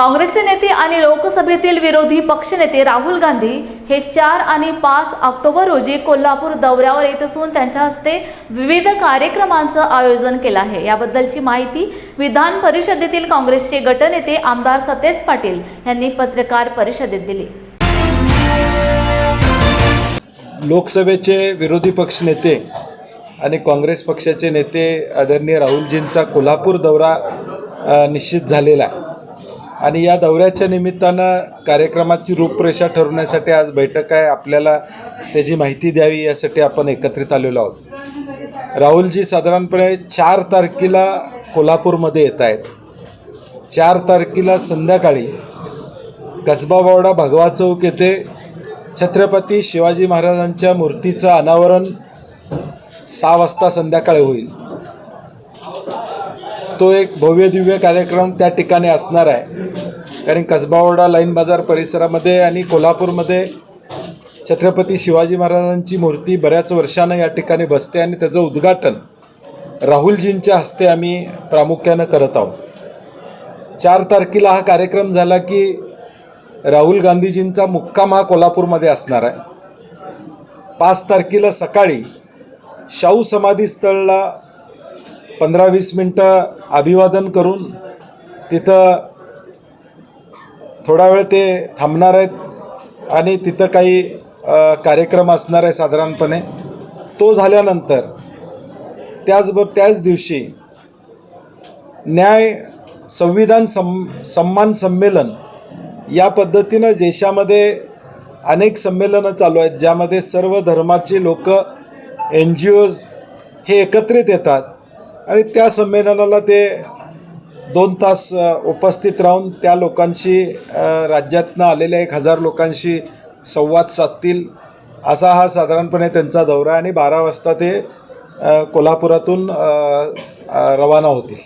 काँग्रेसचे नेते आणि लोकसभेतील विरोधी पक्षनेते राहुल गांधी हे चार आणि पाच ऑक्टोबर रोजी कोल्हापूर दौऱ्यावर येत असून त्यांच्या हस्ते विविध कार्यक्रमांचं आयोजन केलं आहे. याबद्दलची माहिती विधान परिषदेतील काँग्रेसचे गटनेते आमदार सतेज पाटील यांनी पत्रकार परिषदेत दिली. लोकसभेचे विरोधी पक्षनेते आणि काँग्रेस पक्षाचे नेते आदरणीय राहुलजींचा कोल्हापूर दौरा निश्चित झालेला आहे. आणि या दौऱ्याच्या निमित्तानं कार्यक्रमाची रूपरेषा ठरवण्यासाठी आज बैठक आहे. आपल्याला त्याची माहिती द्यावी यासाठी आपण एकत्रित आलेलो आहोत. राहुलजी साधारणपणे चार तारखेला कोल्हापूरमध्ये येत आहेत. चार तारखेला संध्याकाळी कसबावावडा भगवा चौक येथे छत्रपती शिवाजी महाराजांच्या मूर्तीचं अनावरण सहा वाजता संध्याकाळी होईल. तो एक भव्य दिव्य कार्यक्रम त्या ठिकाणी असणार आहे. कारण कसबावडा लाईन बाजार परिसरामध्ये आणि कोल्हापूरमध्ये छत्रपती शिवाजी महाराजांची मूर्ती बऱ्याच वर्षानं या ठिकाणी बसते आणि त्याचं उद्घाटन राहुलजींच्या हस्ते आम्ही प्रामुख्यानं करत आहोत. चार तारखेला हा कार्यक्रम झाला की राहुल गांधीजींचा मुक्काम हा कोल्हापूरमध्ये असणार आहे. पाच तारखेला सकाळी शाहू समाधी स्थळला पंधरा वीस मिनटं अभिवादन करून तिथं थोडा वेळ ते थांबणार आहेत आणि तिथं काही कार्यक्रम असणार आहे साधारणपणे. तो झाल्यानंतर त्याचबरोबर त्याच दिवशी न्याय संविधान सम सन्मान संमेलन या पद्धतीनं देशामध्ये अनेक संमेलनं चालू आहेत ज्यामध्ये सर्व धर्माचे लोक एन जी ओज हे एकत्रित येतात. आणि त्या संमेलनाला ते दोन तास उपस्थित राहून त्या लोकांशी राज्यातनं आलेल्या एक हजार लोकांशी संवाद साधतील असा हा साधारणपणे त्यांचा दौरा आहे आणि बारा वाजता ते कोल्हापुरातून रवाना होतील.